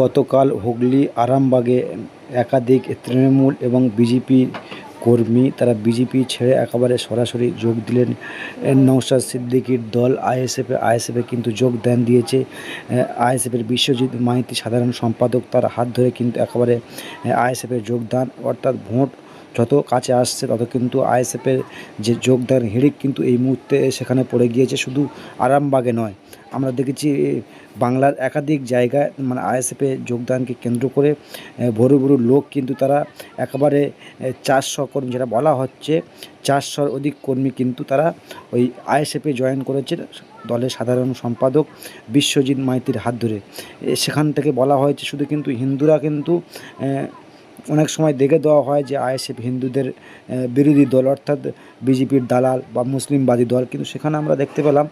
গতকাল হুগলি, আরামবাগে একাধিক তৃণমূল এবং বিজেপি কর্মী, তারা বিজেপি ছেড়ে একেবারে সরাসরি যোগ দিলেন। নওশাদ সিদ্দিকীর দল আইএসএফে আইএসএফে কিন্তু যোগদান দিয়েছে। আইএসএফের বিশ্বজিৎ মাইতি সাধারণ সম্পাদক, তার হাত ধরে কিন্তু একেবারে আইএসএফের যোগদান অর্থাৎ ভোট যত কাছে আসছে, তত কিন্তু আইএসএফের যে যোগদান হিড়িক কিন্তু এই মুহূর্তে সেখানে পড়ে গিয়েছে। শুধু আরামবাগে নয় আমরা দেখেছি বাংলার একাধিক জায়গায় মানে আইএসএফে যোগদানকে কেন্দ্র করে ভরু ভরু লোক কিন্তু তারা একেবারে চারশো কর্মী যেটা বলা হচ্ছে চারশোর অধিক কর্মী কিন্তু তারা ওই আইএসএফে জয়েন করেছে দলের সাধারণ সম্পাদক বিশ্বজিৎ মাইতির হাত ধরে। সেখান থেকে বলা হয়েছে শুধু কিন্তু হিন্দুরা কিন্তু অনেক সময় দেখে দেওয়া হয় যে আইএসএফ হিন্দুদের বিরোধী দল অর্থাৎ বিজেপির দালাল বা মুসলিমবাদী দল। কিন্তু সেখানে আমরা দেখতে পেলাম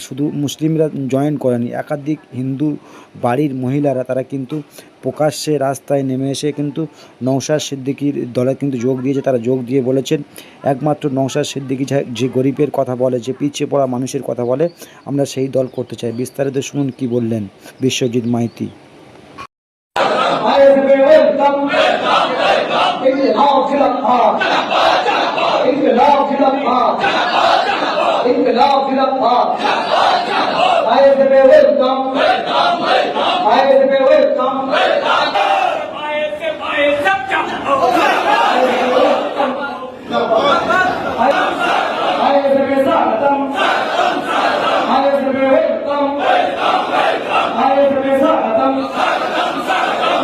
শুধু মুসলিমরা জয়েন করেনি, একাধিক হিন্দু বাড়ির মহিলারা তারা কিন্তু প্রকাশ্যে রাস্তায় নেমে এসে কিন্তু নৌশাদ সিদ্দিকির দলে কিন্তু যোগ দিয়েছে, তারা যোগ দিয়ে বলেছেন, একমাত্র নৌশাদ সিদ্দিকি যা- যে গরিবের কথা বলে, যে পিছিয়ে পড়া মানুষের কথা বলে, আমরা সেই দল করতে চাই। বিস্তারিত শুনুন কি বললেন Biswajit Maiti. انقلاب في الأنهار انقلاب في الأنهار انقلاب في الأنهار I have been welcome. Welcome, welcome. I have been welcome. Welcome.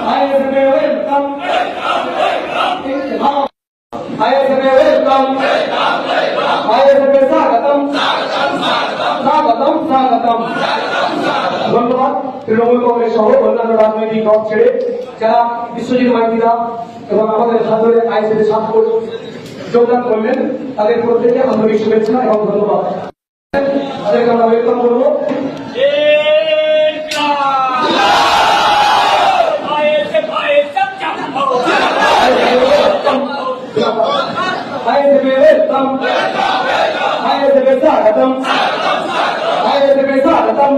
I have been welcome. ISF welcome ISF স্বাগতম স্বাগতম স্বাগতম ধন্যবাদ তৃণমূল কংগ্রেস অন্যান্য রাজনৈতিক দল ছেড়ে যারা বিশ্বজিৎ মাইতিরা এবং আমাদের সাধারণ আইসিএফের সাথ যোগদান করলেন, তাদের প্রত্যেকে আন্তরিক শুভেচ্ছা এবং ধন্যবাদ। তাদেরকে আমরা ওয়েলকাম করব। స్వాగతం భారతమే స్వాగతం భారతమే స్వాగతం